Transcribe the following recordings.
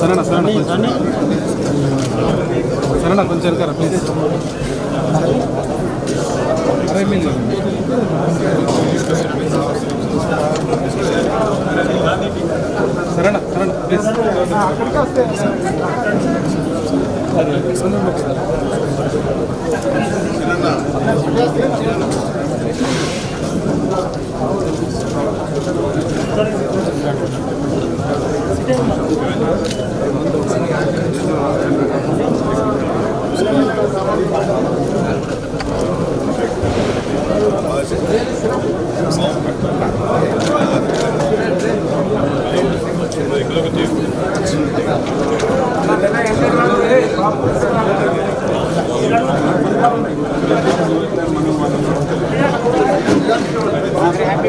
సరేనా సరేనా కొంచెం. సరేనా కొంచెం వెనకారా ప్లీజ్. అరే మీరు సరేనా సరేనా ప్లీజ్. హ్యాపీ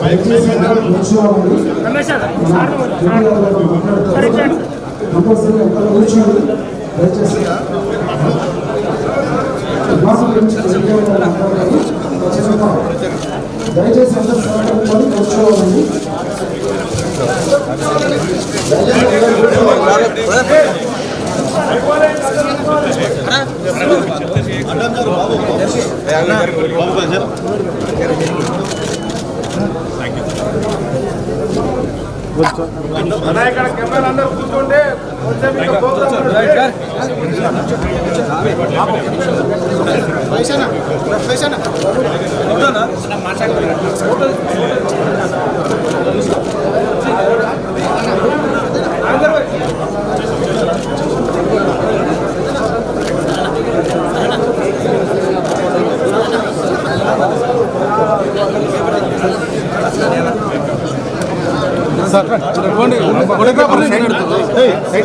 దయచేసి దయచేసి అందరూ సహకరించాలి కూర్చోవాలండి అన్నా ఇక్కడ కెమెరాలు అందరూ కూర్చోండి కొంచెం ఇంకా పోండి ఫోటోగ్రాఫర్ సైడ్